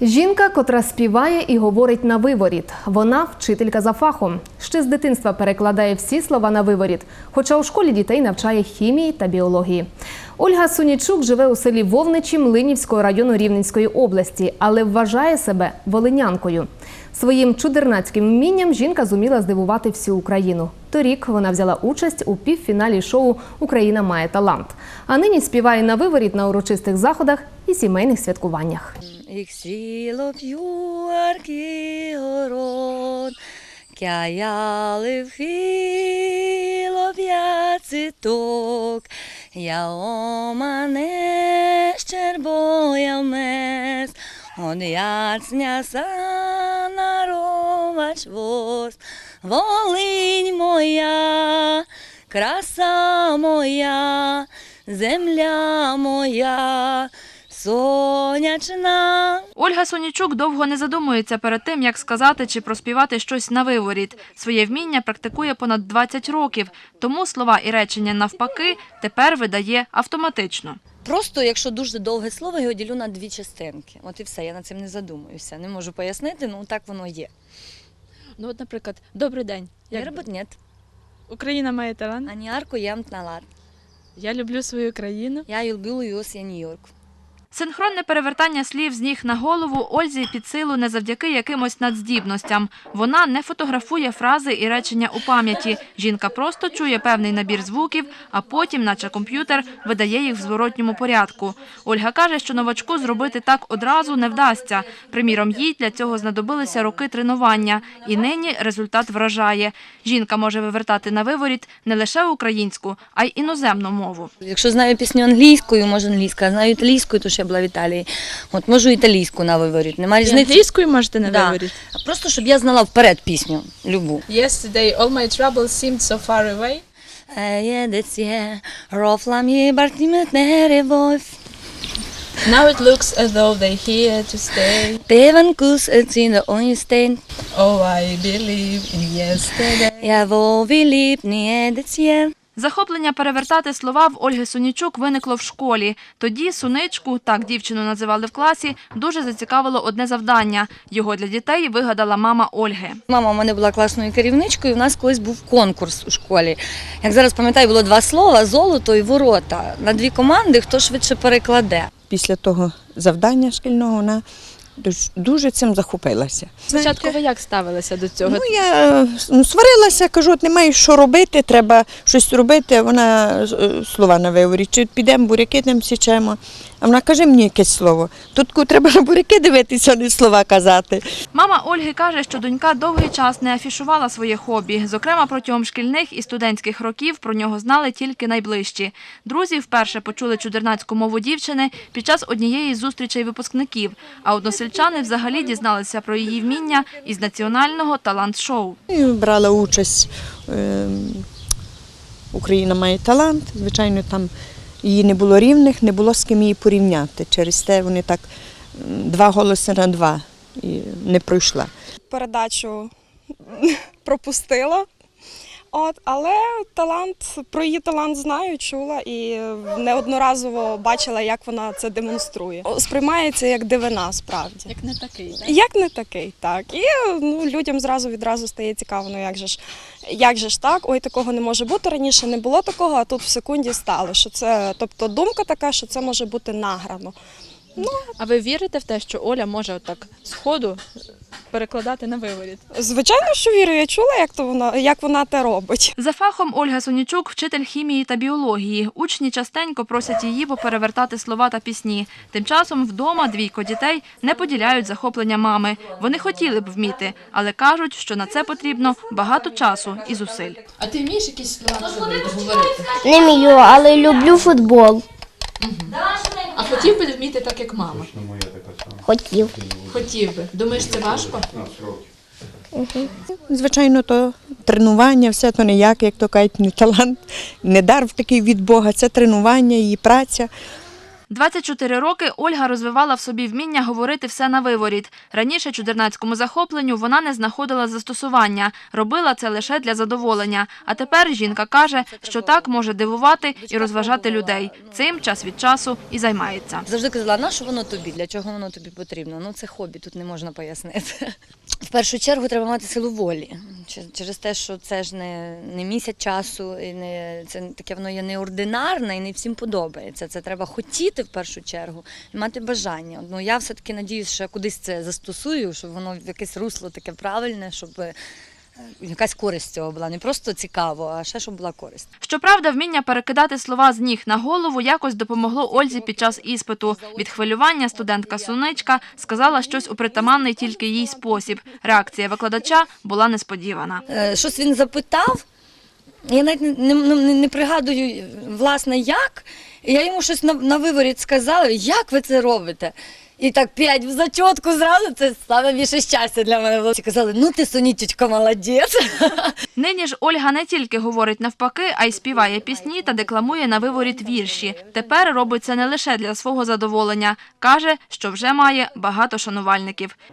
Жінка, котра співає і говорить на виворіт. Вона вчителька за фахом. Ще з дитинства перекладає всі слова на виворіт, хоча у школі дітей навчає хімії та біології. Ольга Сунічук живе у селі Вовничі Млинівського району Рівненської області, але вважає себе волинянкою. Своїм чудернацьким вмінням жінка зуміла здивувати всю Україну. Торік вона взяла участь у півфіналі шоу Україна має талант. А нині співає на виворіт на урочистих заходах і сімейних святкуваннях. Я омане щербоя мес, он яцня наровач воз, Волинь моя, краса моя, земля моя, сонячна. Ольга Сонічук довго не задумується перед тим, як сказати чи проспівати щось на виворіт. Своє вміння практикує понад 20 років, тому слова і речення навпаки тепер видає автоматично. Просто, якщо дуже довге слово, його ділю на дві частинки. От і все, я над цим не задумуюся. Не можу пояснити, ну так воно є. Ну, от, наприклад, добрий день. Я Як робот нет. Україна має талант. Ані арку ям талант. Я люблю свою країну. Я люблю Юс, я Нью-Йорк. Синхронне перевертання слів з ніг на голову Ользі під силу не завдяки якимось надздібностям. Вона не фотографує фрази і речення у пам'яті. Жінка просто чує певний набір звуків, а потім, наче комп'ютер, видає їх в зворотньому порядку. Ольга каже, що новачку зробити так одразу не вдасться. Приміром, їй для цього знадобилися роки тренування, і нині результат вражає. Жінка може вивертати на виворіт не лише українську, а й іноземну мову. Якщо знаю пісню англійською, можу англійську, а знаю італійською, то я була в Італії. От можу італійську на виворіт. Немає І різниці. англійською можете не Да. виворіти. А Просто щоб я знала вперед пісню, любу. Yesterday, all my troubles seemed so far away. Едеться, рофламі бартімет неревов. Now it looks as though they're here to stay. Тевен кус еціне ойстен. Oh, I believe in yesterday. Я вовіліп не едеться. Захоплення перевертати слова в Ольги Сонічук виникло в школі. Тоді Суничку, так дівчину називали в класі, дуже зацікавило одне завдання. Його для дітей вигадала мама Ольги. Мама у мене була класною керівничкою. і У нас колись був конкурс у школі. Як зараз пам'ятаю, було два слова золото і ворота. На дві команди хто швидше перекладе. після того завдання шкільного вона дуже цим захопилася. Спочатку ви як ставилися до цього? Ну, я ну, сварилася, кажу, от немає що робити, треба щось робити. Вона е, слова на виворі, чи підемо буряки там січемо. А вона каже мені якесь слово. Тут треба на буряки дивитися, а не слова казати. Мама Ольги каже, що донька довгий час не афішувала своє хобі. Зокрема, протягом шкільних і студентських років про нього знали тільки найближчі. Друзі вперше почули чудернацьку мову дівчини під час однієї з зустрічей випускників. А односельчани взагалі дізналися про її вміння із національного талант-шоу. Брала участь. е, Україна має талант. Звичайно, там її не було рівних, не було з ким її порівняти. Через те вони так два голоси на два і не пройшла. передачу пропустила. От, але талант, про її талант знаю, чула і неодноразово бачила, як вона це демонструє. Сприймається як дивина, справді. Як не такий, так? Як не такий, так. І ну, людям зразу відразу стає цікаво, ну як же ж, як же ж так, ой, такого не може бути. Раніше не було такого, а тут в секунді стало. Що це, тобто думка така, що це може бути награно. А ви вірите в те, що Оля може отак з ходу перекладати на виворіт? Звичайно, що вірю, я чула, як то вона, як вона те робить. За фахом Ольга Сонічук – вчитель хімії та біології. Учні частенько просять її поперевертати слова та пісні. Тим часом вдома двійко дітей не поділяють захоплення мами. Вони хотіли б вміти, але кажуть, що на це потрібно багато часу і зусиль. А ти вмієш якісь слова говорити? Не вмію, але люблю футбол. А хотів би вміти так, як мама? моя така. Хотів. Хотів би. Думаєш, це важко? Звичайно, то тренування, все то ніяк, як то кажуть, не талант, не дар такий від Бога. Це тренування, її праця. 24 роки Ольга розвивала в собі вміння говорити все на виворіт. Раніше чудернацькому захопленню вона не знаходила застосування, робила це лише для задоволення. А тепер жінка каже, що так може дивувати і розважати людей. Цим час від часу і займається. Завжди казала, на що воно тобі, для чого воно тобі потрібно? Ну це хобі, тут не можна пояснити. В першу чергу треба мати силу волі. Через те, що це ж не, не місяць часу, і не це таке воно є неординарне і не всім подобається. Це треба хотіти в першу чергу і мати бажання. Ну я все таки надіюсь, що я кудись це застосую, щоб воно в якесь русло таке правильне, щоб е, якась користь цього була. Не просто цікаво, а ще щоб була користь. Щоправда, вміння перекидати слова з ніг на голову якось допомогло Ользі під час іспиту. Від хвилювання студентка Суничка сказала щось у притаманний тільки їй спосіб. Реакція викладача була несподівана. Е, щось він запитав. Я навіть не, не, не, пригадую, власне, як. Я йому щось на, на виворіт сказала, як ви це робите? І так п'ять в зачотку зразу це саме більше щастя для мене було. Казали, ну ти сонічечка, молодець. Нині ж Ольга не тільки говорить навпаки, а й співає пісні та декламує на виворіт вірші. Тепер робить це не лише для свого задоволення. Каже, що вже має багато шанувальників.